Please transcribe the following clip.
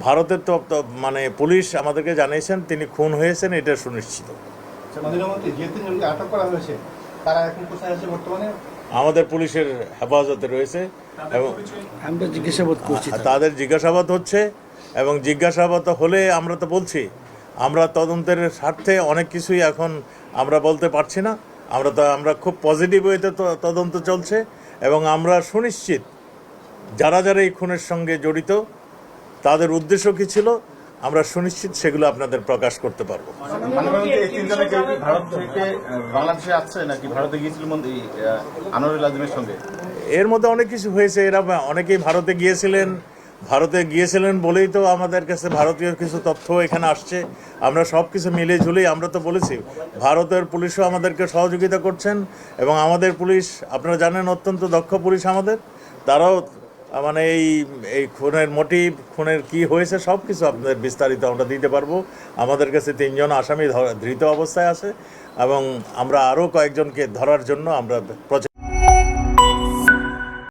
ভারতের তো তো মানে পুলিশ আমাদেরকে জানিয়েছেন তিনি খুন হয়েছেন এটা সুনিশ্চিত। মাননীয় মন্ত্রী যে তিনজনকে আটক করা হয়েছে তারা এখন কোথায় আছে বর্তমানে? আমাদের পুলিশের হেফাজতে রয়েছে এবং আমরা জিজ্ঞাসাবাদ করছি আর তাদের জিজ্ঞাসাবাদ হচ্ছে এবং জিজ্ঞাসাবাদ হলে আমরা তো বলছি আমরা তদন্তের স্বার্থে অনেক কিছুই এখন আমরা বলতে পারছি না। আমরা তো আমরা খুব পজিটিভ ওয়েতে তো- তদন্ত চলছে এবং আমরা সুনিশ্চিত যারা যারা এই খুনের সঙ্গে জড়িত তাদের উদ্দেশ্য কী ছিল? আমরা সুনিশ্চিত সেগুলো আপনাদের প্রকাশ করতে পারব। এর মধ্যে অনেক কিছু হয়েছে। এরা অনেকেই ভারতে গিয়েছিলেন। ভারতে গিয়েছিলেন বলেই তো আমাদের কাছে ভারতীয় কিছু তথ্য এখানে আসছে। আমরা সব কিছু মিলে ঝুলেই আমরা তো বলেছি ভারতের পুলিশও আমাদেরকে সহযোগিতা করছেন এবং আমাদের পুলিশ আপনারা জানেন অত্যন্ত দক্ষ পুলিশ আমাদের। তারাও মানে এই এই খুনের মোটিভ খুনের কি হয়েছে সব কিছু আপনাদের বিস্তারিত আমরা দিতে পারব। আমাদের কাছে তিনজন আসামি ধৃত অবস্থায় আছে এবং আমরা আরও কয়েকজনকে ধরার জন্য আমরা